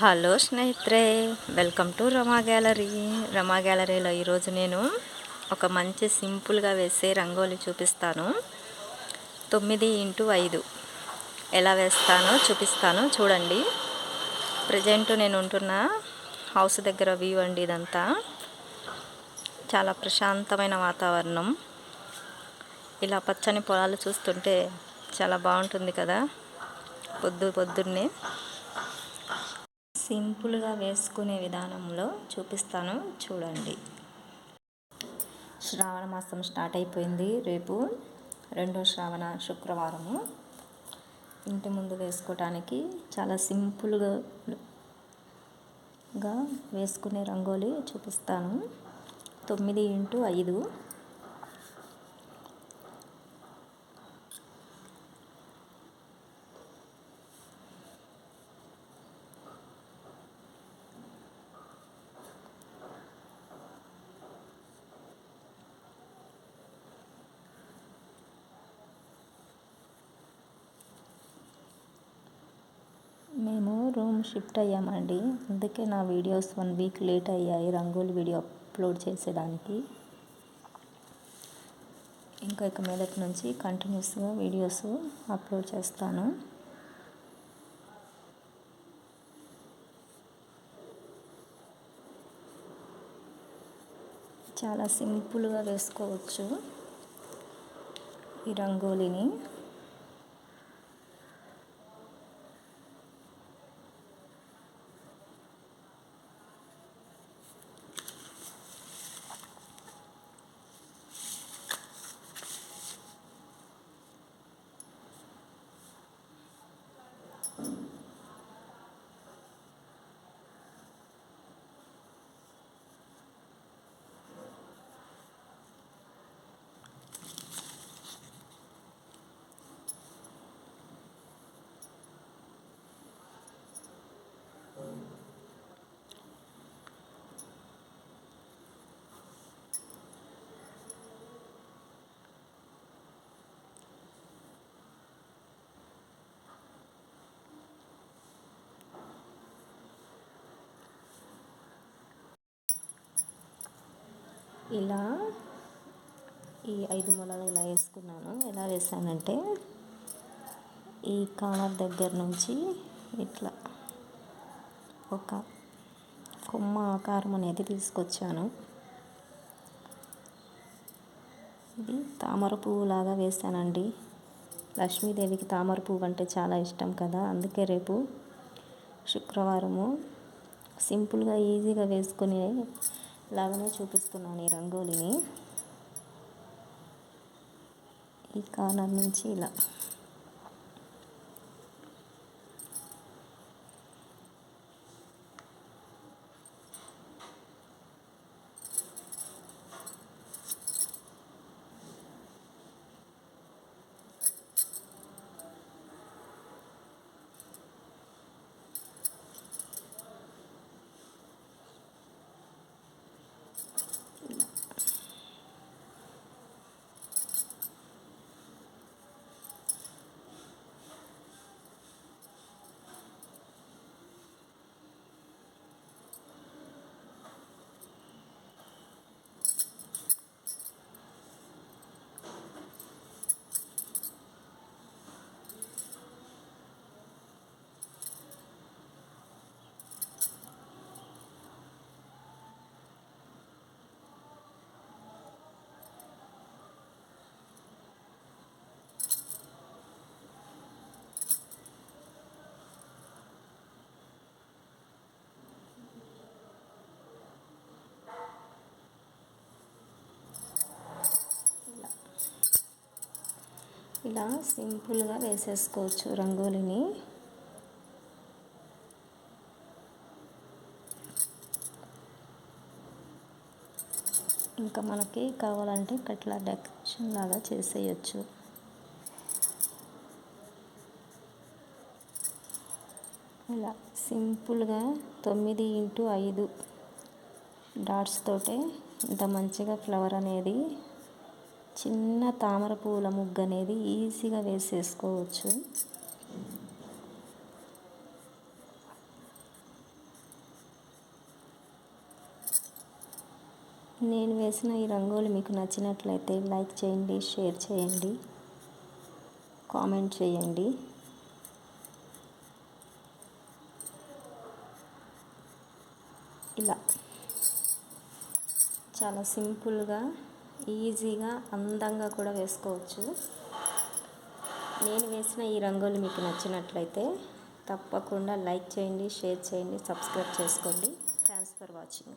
Hello స్నేహిత్రే welcome to Rama gallery. Rama గ్యాలరీలో ఈరోజు నేను ఒక మంచి సింపుల్గా వేసే రంగోలి చూపిస్తాను. తొమ్మిది ఇంటూ ఐదు. ఎలా వేస్తానో చూపిస్తాను చూడండి. ప్రజెంట్ నేను ఉంటున్న హౌస్ దగ్గర వ్యూ అండి ఇదంతా. చాలా ప్రశాంతమైన వాతావరణం. ఇలా పచ్చని పొలాలు చూస్తుంటే చాలా బాగుంటుంది కదా పొద్దు పొద్దున్నే. సింపుల్గా వేసుకునే విధానంలో చూపిస్తాను. చూడండి. శ్రావణ మాసం స్టార్ట్ అయిపోయింది. రేపు రెండో శ్రావణ శుక్రవారము. ఇంటి ముందు వేసుకోవటానికి చాలా సింపుల్గా వేసుకునే రంగోలి చూపిస్తాను. తొమ్మిది ఇంటూ ఐదు మేము రూమ్ షిఫ్ట్ అయ్యామండి. అందుకే నా వీడియోస్ వన్ వీక్ లేట్ అయ్యాయి రంగోలి వీడియో అప్లోడ్ చేసేదానికి. ఇంకా ఇక మీదటి నుంచి కంటిన్యూస్గా వీడియోస్ అప్లోడ్ చేస్తాను. చాలా సింపుల్గా వేసుకోవచ్చు ఈ రంగోలిని. ఇలా ఈ ఐదు మొలలు ఇలా వేసుకున్నాను. ఎలా వేసానంటే ఈ కాలర్ దగ్గర నుంచి ఇట్లా ఒక కొమ్మ ఆకారం అనేది తీసుకొచ్చాను. ఇది తామర పువ్వు లాగా వేసానండి. లక్ష్మీదేవికి తామర పువ్వు అంటే చాలా ఇష్టం కదా అందుకే రేపు శుక్రవారము సింపుల్గా ఈజీగా వేసుకుని లాగానే చూపిస్తున్నాను ఈ రంగోలిని. ఈ కార్నర్ నుంచి ఇలా. ఇలా సింపుల్గా వేసేసుకోవచ్చు రంగోలిని. ఇంకా మనకి కావాలంటే కట్లా డెకరేషన్ లాగా చేసేయచ్చు. ఇలా సింపుల్గా తొమ్మిది ఇంటూ ఐదు డాట్స్ తోటే ఇంత మంచిగా ఫ్లవర్ అనేది చిన్న తామర పూల ముగ్గు అనేది ఈజీగా వేసేసుకోవచ్చు. నేను వేసిన ఈ రంగోలు మీకు నచ్చినట్లయితే లైక్ చేయండి షేర్ చేయండి కామెంట్ చేయండి. ఇలా. చాలా సింపుల్గా ఈజీగా అందంగా కూడా వేసుకోవచ్చు. నేను వేసిన ఈ రంగులు మీకు నచ్చినట్లయితే తప్పకుండా లైక్ చేయండి షేర్ చేయండి సబ్స్క్రైబ్ చేసుకోండి. Thanks for watching